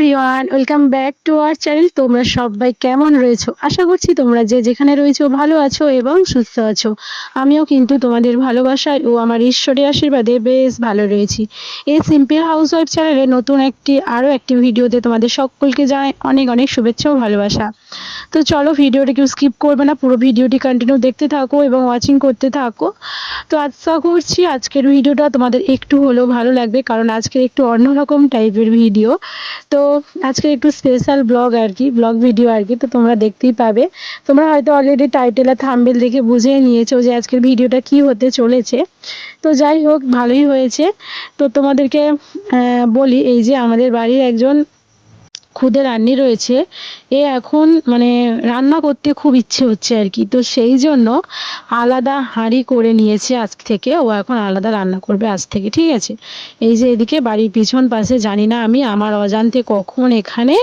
Everyone welcome back to our channel তোমরা সবাই কেমন রয়েছো? আশা করছি তোমরা যে যেখানে রয়েছো ভালো আছো এবং সুস্থ আছো। আমিও কিন্তু তোমাদের ভালোবাসায় ও আমার ঈশ্বরের আশীর্বাদে বেশ ভালো রয়েছি। এই সিম্পল হাউস ওয়াইফ চ্যানেলে নতুন একটি, আরও একটি ভিডিওতে তোমাদের সকলকে জানাই অনেক অনেক শুভেচ্ছা ও ভালোবাসা। তো চলো ভিডিওটা কেউ স্কিপ করবে না, পুরো ভিডিওটি কন্টিনিউ দেখতে থাকো এবং ওয়াচিং করতে থাকো। তো আশা করছি আজকের ভিডিওটা তোমাদের একটু হলেও ভালো লাগবে, কারণ আজকের একটু অন্যরকম টাইপের ভিডিও তো আজকের একটু স্পেশাল ব্লগ আর কি ব্লগ ভিডিও আর কি, তো তোমরা দেখতেই পাবে। তোমরা হয়তো অলরেডি টাইটেল আর থাম্বেল দেখে বুঝে নিয়েছো যে আজকের ভিডিওটা কি হতে চলেছে। তো যাই হোক, ভালোই হয়েছে। তো তোমাদেরকে বলি, এই যে আমাদের বাড়ির একজন খুদে রান্নি রয়েছে। এ এখন মানে রান্না করতে খুব ইচ্ছে হচ্ছে আর কি। তো সেই জন্য আলাদা হাঁড়ি করে নিয়েছে আজ থেকে। ও এখন আলাদা রান্না করবে আজ থেকে, ঠিক আছে? এই যে এদিকে বাড়ির পিছন পাশে, জানি না আমি, আমার অজান্তে কখন এখানে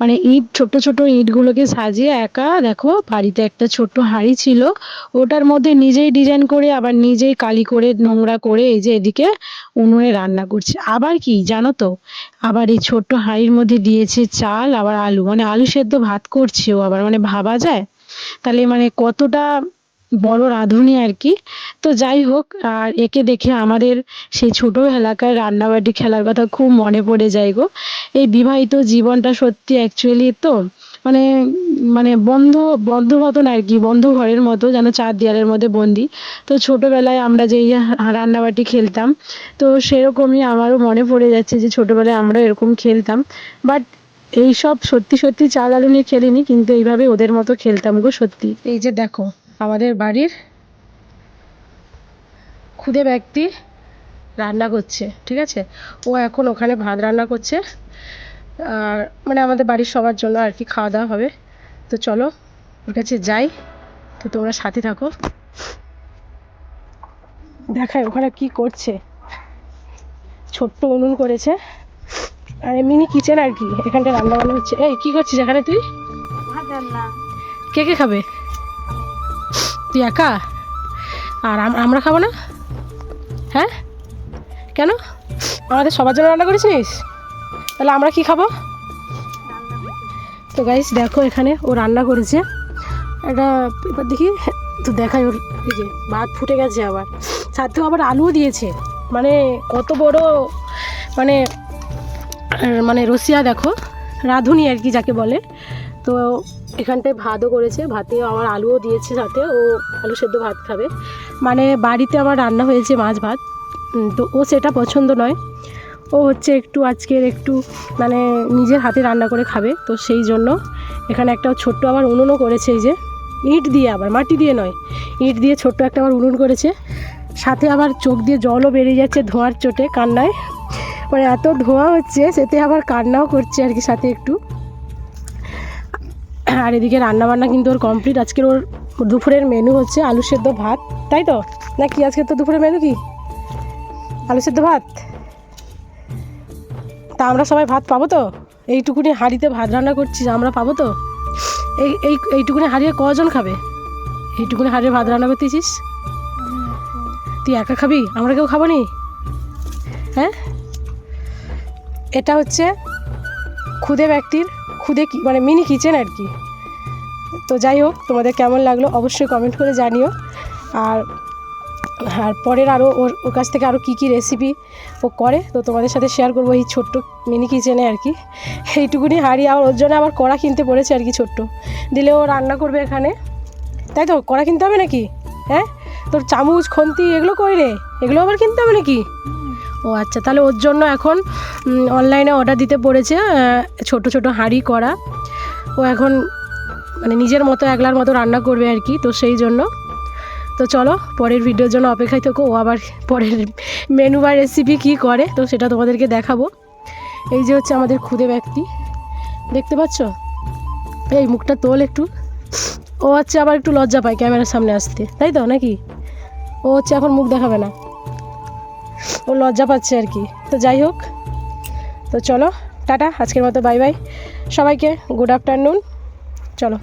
মানে ইট ছোট ছোট ইটগুলোকে সাজিয়ে একা, দেখো বাড়িতে একটা ছোট্ট হাঁড়ি ছিল। ওটার মধ্যে নিজেই ডিজাইন করে, আবার নিজেই কালি করে, নোংরা করে এই যে এদিকে উনুনে রান্না করছে। আবার কি জানো তো? আবার এই ছোট্ট হাঁড়ির মধ্যে দিয়েছে চাল, আবার আলু। মানে আলু সেদ্ধ ভাত করছে ও আবার। মানে ভাবা যায়? তাহলে মানে কতটা বড় রাঁধুনি আর কি। তো যাই হোক, আর একে দেখে আমাদের সেই ছোটোবেলাকার রান্নাবাটি খেলার কথা খুব মনে পড়ে যায় গো। এই বিবাহিত জীবনটা সত্যি অ্যাকচুয়ালি তো মানে মানে বন্ধ বন্ধ মতন আর কি, বন্ধ ঘরের মতো যেন চার দেয়ালের মধ্যে বন্দি। তো ছোটোবেলায় আমরা যেই রান্নাবাটি খেলতাম, তো সেরকমই আমারও মনে পড়ে যাচ্ছে যে ছোটোবেলায় আমরা এরকম খেলতাম। বাট এইসব সত্যি সত্যি চাল আলু নিয়ে খেলিনি, কিন্তু এইভাবে ওদের মতো খেলতাম গো সত্যি। এই যে দেখো আমাদের বাড়ির খুদে ব্যক্তি রান্না করছে ঠিক আছে? ও এখন ওখানে ভাত রান্না করছে। আর মানে আমাদের বাড়ির সবার জন্য আর কি খাওয়া দাওয়া হবে। তো চলো ওর কাছে যাই। তো তোমরা সাথে থাকো। দেখায় ওখানে কি করছে। ছোট্ট উনুন করেছে। আর মিনি কিচেন আর কি এখানটা রান্না বান্না হচ্ছে। এই কি করছিস এখানে তুই? কে কে খাবে? তুই একা? আর আম- আমরা খাব না? হ্যাঁ? কেন? আমাদের সবার জন্য রান্না করেছিস? তাহলে আমরা কি খাব? তো গাইস দেখো এখানে ও রান্না করেছে। একটা এবার দেখি, তো দেখাই ওর যে, ভাত ফুটে গেছে আবার। সাথেও আবার আলুও দিয়েছে। মানে কত বড় মানে মানে রসিয়া দেখো, রাঁধুনি আর কি যাকে বলে। তো এখানটায় ভাতও করেছে ভাতে আমার আলুও দিয়েছে সাথে, ও আলু সেদ্ধ ভাত খাবে। মানে বাড়িতে আমার রান্না হয়েছে মাছ ভাত তো ও সেটা পছন্দ নয়। ও হচ্ছে একটু আজকের একটু মানে নিজের হাতে রান্না করে খাবে, তো সেই জন্য এখানে একটা ছোট্ট আবার উনুনও করেছে এই যে, ইট দিয়ে আবার, মাটি দিয়ে নয়, ইট দিয়ে ছোট্ট একটা আবার উনুন করেছে। সাথে আবার চোখ দিয়ে জলও বেরিয়ে যাচ্ছে ধোঁয়ার চোটে কান্নায়। মানে এত ধোঁয়া হচ্ছে, সেতে আবার কান্নাও করছে আর কি সাথে একটু। আর এদিকে রান্না বান্না কিন্তু ওর কমপ্লিট আজকের ওর দুপুরের মেনু হচ্ছে আলু সেদ্ধ ভাত। তাই তো? না কি আজকে তো দুপুরের মেনু কি? আলু সেদ্ধ ভাত? তা আমরা সবাই ভাত পাবো তো? এইটুকুনি হাঁড়িতে ভাত রান্না করছিস আমরা পাবো তো? এই এই, এইটুকুনি হাঁড়িয়ে কজন খাবে? এইটুকুনি হাঁড়িয়ে ভাত রান্না করতেছিস তুই একা খাবি? আমরা কেউ খাব নি? হ্যাঁ? এটা হচ্ছে খুদে ব্যক্তির খুদে কি মানে মিনি কিচেন আর কি। তো যাই হোক, তোমাদের কেমন লাগল অবশ্যই কমেন্ট করে জানিও। আর আর পরের আরও ওর ওর কাছ থেকে আরও কী কী রেসিপি ও করে, তো তোমাদের সাথে শেয়ার করব এই ছোট্ট মিনি কিচেনে আর কি। এইটুকুনি হাঁড়ি, আর ওর জন্য আবার কড়া কিনতে পড়েছে আর কি ছোট্ট। দিলে ও রান্না করবে এখানে। তাই তো, কড়া কিনতে হবে নাকি? হ্যাঁ? তোর চামচ, খন্তি, এগুলো কই রে? এগুলো আবার কিনতে হবে নাকি? ও আচ্ছা তাহলে ওর জন্য এখন অনলাইনে অর্ডার দিতে পড়েছে ছোট ছোট হাঁড়ি করা। ও এখন মানে নিজের মতো একলার মতো রান্না করবে আর কি, তো সেই জন্য। তো চলো, পরের ভিডিওর জন্য অপেক্ষায় থেকো, ও আবার পরের মেনু বা রেসিপি কী করে, তো সেটা তোমাদেরকে দেখাবো। এই যে হচ্ছে আমাদের খুদে ব্যক্তি, দেখতে পাচ্ছ? এই মুখটা তোল একটু। ও হচ্ছে আবার একটু লজ্জা পায় ক্যামেরার সামনে আসতে, তাই তো নাকি? ও হচ্ছে এখন মুখ দেখাবে না। ও লজ্জা পাচ্ছে আর কি। তো যাই হোক, তো চলো, টাটা, আজকের মতো, বাই বাই। সবাইকে গুড আফটারনুন চলো।